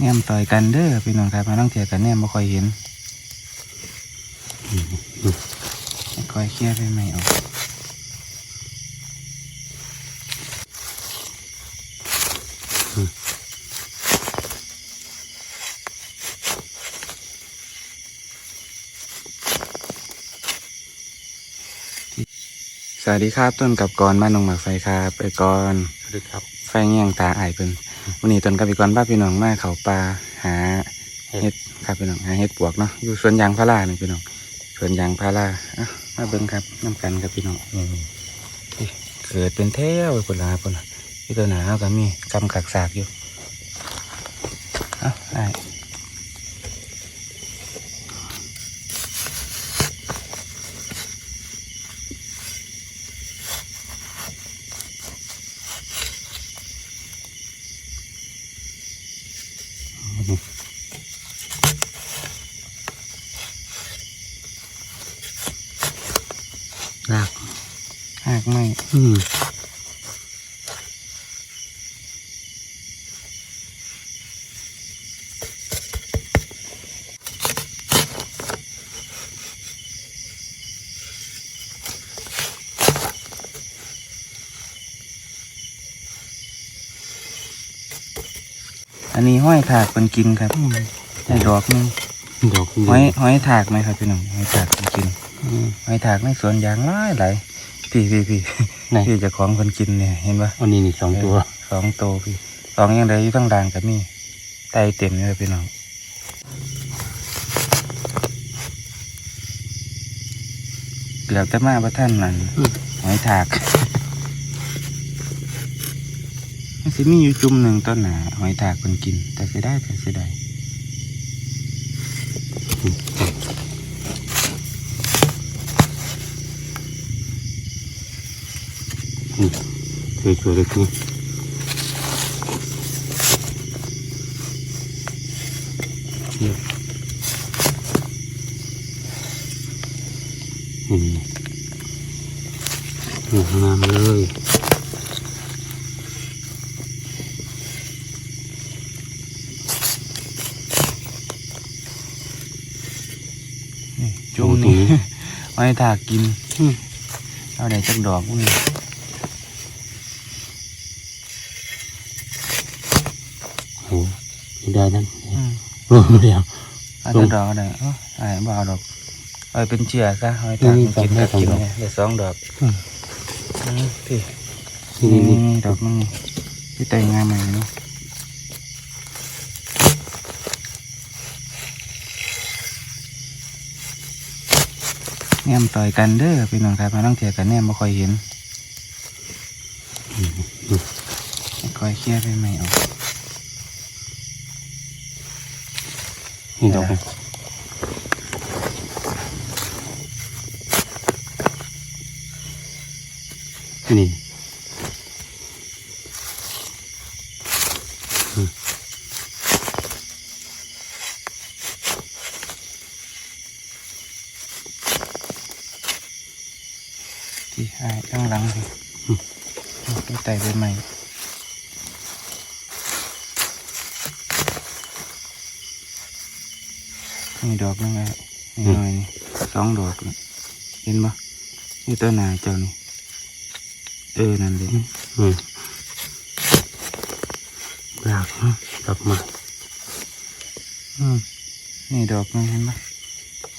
แนมต่อยกันเด้อพี่น้องครับมาต้องเจอกันแนมไม่ค่อยเห็นค่อยเคลียร์ไปใหม่ออกสวัสดีครับต้นกับกรมานงหมากไฟครับไปกรสวัสดีครับ ไฟเงี้ยงตาอายเพิ่น วันนี้ต้นกับพี่กรบ้าพี่น้องมาเขาปลาหาเห็ดครับพี่น้องหาเห็ดปวกเนาะอยู่สวนยางพารานี่พี่น้องสวนยางพาราอะมาเบิ่งครับน้ำกันครับพี่น้องเกิดเป็นแถวไปคนลาคนน่ะพี่ตัวหนาเขาก็มีกำกักสากอยู่เอ้าได้ กไม่อืมอันนี้ห้อยถากเป็นกินครับได้ดอกหนึงดอกห้อยห้อยถากไหมครับพี่น้องห้อยถากเป็นกินอืมหอยถากในสวนยางหลายหลาย พี่พี่พี่ไหน พี่เจะของคนกินเนี่ยเห็นปะอันนี้นี่สองตัว สองโตวพี่สองยังไงอยู่ตั้งด่างกับมีไตเต็มเลยพี่น้องเกือบจะมาประท่านนั่นอืม หอยถากมันสิมีอยู่จุ่มหนึ่งต้นหนาหอยถากคนกิน แต่เสียได้แต่เสียดาย สวยสวยๆเลยนี่เห็นไหมโอ้งามเลยนี่จุ่มนี่หอยถากกินอืมเอาได้จักดอกพวกนี้ โอ้ ไม่ได้นั่นอืมรวมเดียวเอาลแต่งดอกได้เอ้าไอ้บ่เอาดอกเอาไปเป็นเชือกซะเอาไปตากนี่กินสองกับกินดอกเนี่ยเดี๋ยวสองดอกอืมอืมพี่นี่นี่นี่นี่ดอกนึงนี่ที่แต่งงานใหม่เนาะแนมต่อยกันเด้อพี่น้องครับมาต้องเจอกันแนมไม่ค่อยเห็นค่อยเคลียร์ไปใหม่ออก นี่ดอกนะนี่ที่ไอ้ข้างหลังสิที่ไต่ไปใหม่ นี่ดอกนึงไงนี่หน่อยนี่สองดอกน่ะเห็นปะนี่ต้นหนาเจ้านี่เออนั่นเลยอืมลากนะดอกมาอืมนี่ดอกนึงเห็นปะ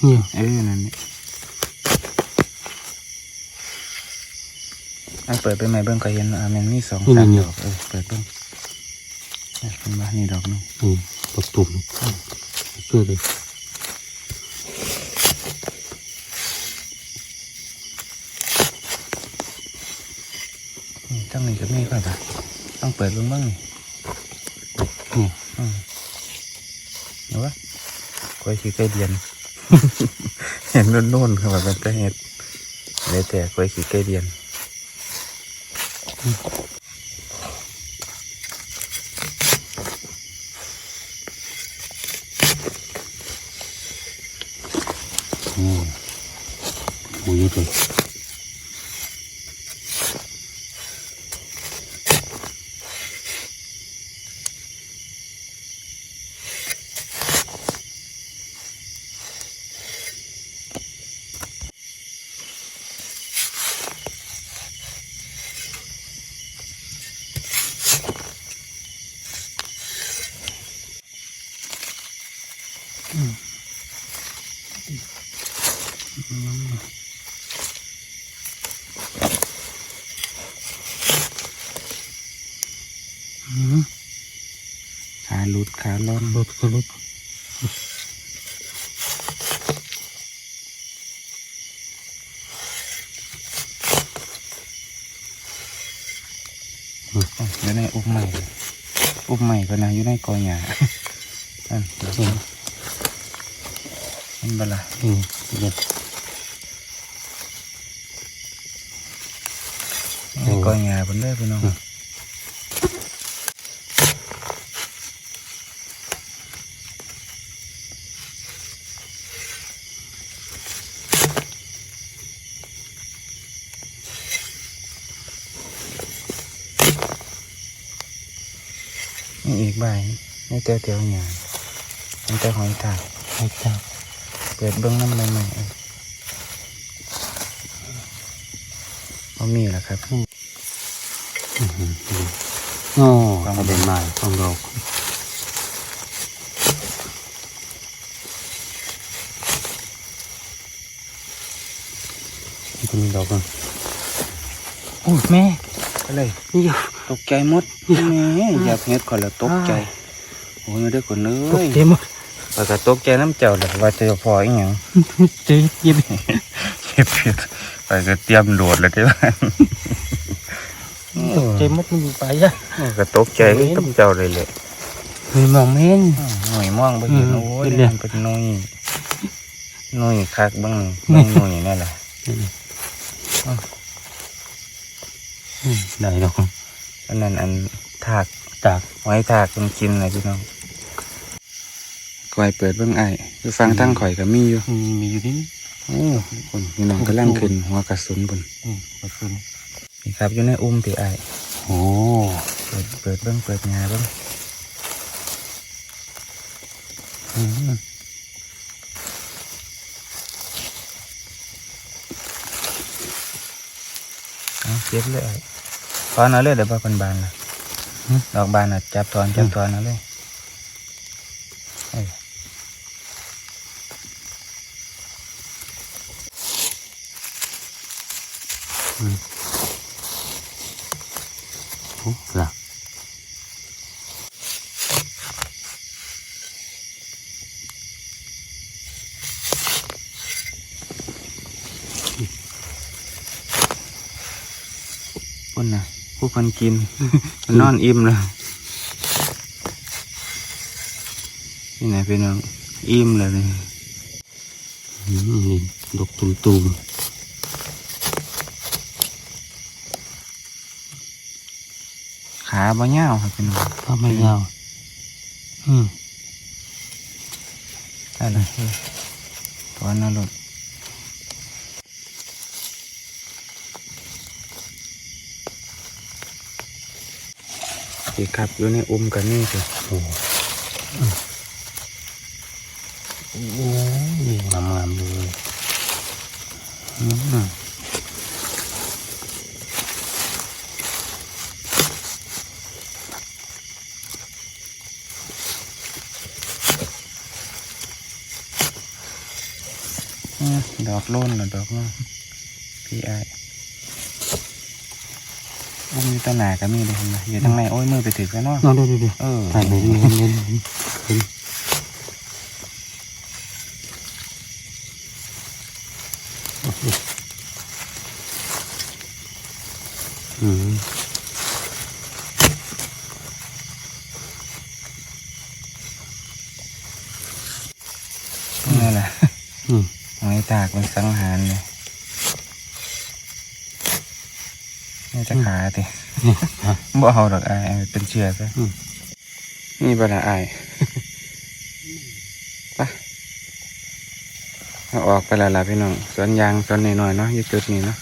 เนี่ยเออนั่นนี่เอาเปิดไปใหม่เบิ้งก็เห็นอะมันมีสองสามดอกเออเปิดเบิ้งเนี่ยเห็นปะนี่ดอกนึงนี่ดอกตุ่มช่วยเลย งนี่ก็มีก่อนปะต้องเปิดเบิ้งบ้างนี่นี่อืมเห็นปะกล้วยขี้ไก่เดียนเห็นนุ่นๆคือแบบเป็นตะเห็ดเลยแต่กล้วยขี้ไก่เดียนโอ้โหเยอะ หลุดขาล่อนรถก็รถอยู่ในอุ้มใหม่อุ้มใหม่ก็นะอยู่ในกอหญ้าอันเห็นเห็นบ่ล่ะอืมเด็ดในกอหญ้าบนเด้อพี่น้อง นี่อีกใบนี่เตียวเตียวๆหยางมันจะหอยถากไอ้เจ้าเปิดเบื้องน้ำใหม่ๆเอามีแหละครับอืมอืมอืมโอ้ประเด็นใหม่ต้องดอกมันจะมีดอกมั้งโอ้ยแม่อะไรนี่อยู่ ตกใจหมดแม่อย่าเฮ็ดก่อนแล้วตกใจโอ้ยเด้อคนเอ้ตกยเต็มหมดปากกตกใจน้ำเจ้าเลยว่าจะพออีหยังเจ๊เย็บเก็บเห็ดไปก็เตรียมโดดแล้วที่บ้านตกเต็มหมดมันอยู่ไปจ้ะก็ตกใจก็ต้เจ้าเลยแหละมีมองไม่เห็นหน่วยม่วงบ่เห็นอืมโอ้ยเป็นเรื่องมันเป็นหน่วยหน่วยคักเบ้างเบ้างหน่วยนั่นแหละอืมได้ดอก อันนั้นอันถากจากไว้ถากเป็นกินเลยพี่น้องกอยเปิดเบื้องไอ้คือฟังตั้งข่อยก็มีอยู่มีมีอยู่ที่นี่โอ้คนพี่น้องกำลังขึ้นหัวกระสุนบนอืมเปิดขึ้นนี่ครับอยู่ในอุ้มตีไอ้โอ้เปิดเปิดเบื้องเปิดงาเบื้องอืมเอาเก็บเลยไอ้ ถอนเอาเลยเดี๋ยวบ่เป็นบานละดอกบานอะจับถอนจับถอนเอาเลยเอ้ยโอ้ล่ะ ผู้คนกิน มันนอนอิ่มเลยนี่ไหนพี่น้องอิ่มเลยนี่อืมนี่ดอกตุ่มตุ่มขาบ่เหี่ยวครับพี่น้องๆก็ไม่ยาวอืมได้เลยถอนเอารถ ดีครับอยู่ในอุ้มกันนี่สิโอ้โอ้ยงามงามๆเลยอืมดอกล้นหรือดอกน้องพี่ไอายอุ้มอยู่ตะหนาก็มีเลยเห็นไหมอยู่ทางในโอ้ยมือไปถือกันเนาะนอนดูดูดูเออถ่ายไปเน้นเน้นขึ้นอืมนี่แหละอืมหอยตากเป็นสังหารเลย นี่จะขาตินี่ฮะบ่เอาดอกอายเอาเป็นเชือกซะอืมนี่บละอายไปเอาออกไปและล่ะพี่น้องสวนยางสวนน้อยๆเนาะอยู่จุดนี้เนาะ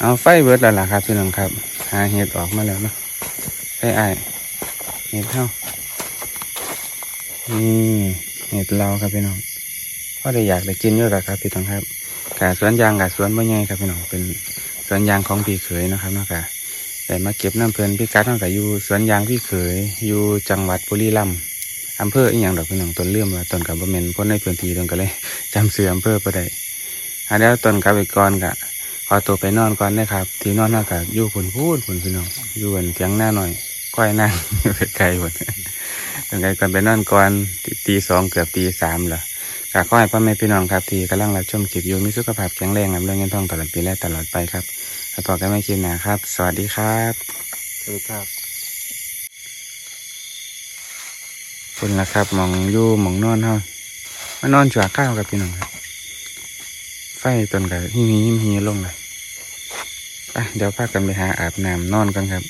เอาไฟเบิดและล่ะครับพี่น้องครับ หาเห็ดออกมาแล้วเนาะไฟอายเห็ดเท่านี่เห็ดเราครับพี่น้องก็ได้อยากได้กินเยอะหรอกครับพี่น้องครับกาสวนยางกาสวนบ่ใหญ่ครับพี่น้องเป็น สวนยางของพี่เขยนะครับเนาะกาแต่มาเก็บน้ำเพลินพี่กัดตั้งแต่อยู่สวนยางพี่เขยอยู่จังหวัดบุรีรัมย์อำเภออีหยังดอกพี่น้องต้นเลื่อมว่าต้นกับบ่แม่นพ้นในพื้นที่ต้นก็เลยจำเสืออำเภอบ่ได้อันแล้วต้นกับไปก่อนกะขอตัวไปนอนก่อนนะครับ ที่นอนน่ากับอยู่ผุนพูดผุนพี่น้องอยู่บนเทียงหน้าหน่อยก้อยนั่งอยู่ไกลหมดยังไงก่อนไปนอนก่อนตีตีสองเกือบตีสามเหรอ กาขอให้พ่อแม่พี่น้องครับที่กำลังรับชมคลิปอยู่มีสุขภาพแข็งแรงครับเรื่องเงินทองตลอดปีและตลอดไปครับแล้วพอกันไม่คิดนะครับ สวัสดีครับสวัสดีครับคุณละครับหมองอยู่หมองนอนเฮามานอนจั่วข้าวกับพี่น้องครับ ไฟต้นกับหิ้มหิ้มหิ้มลงเลยไปเดี๋ยวพากันไปหาอาบน้ำนอนกันครับ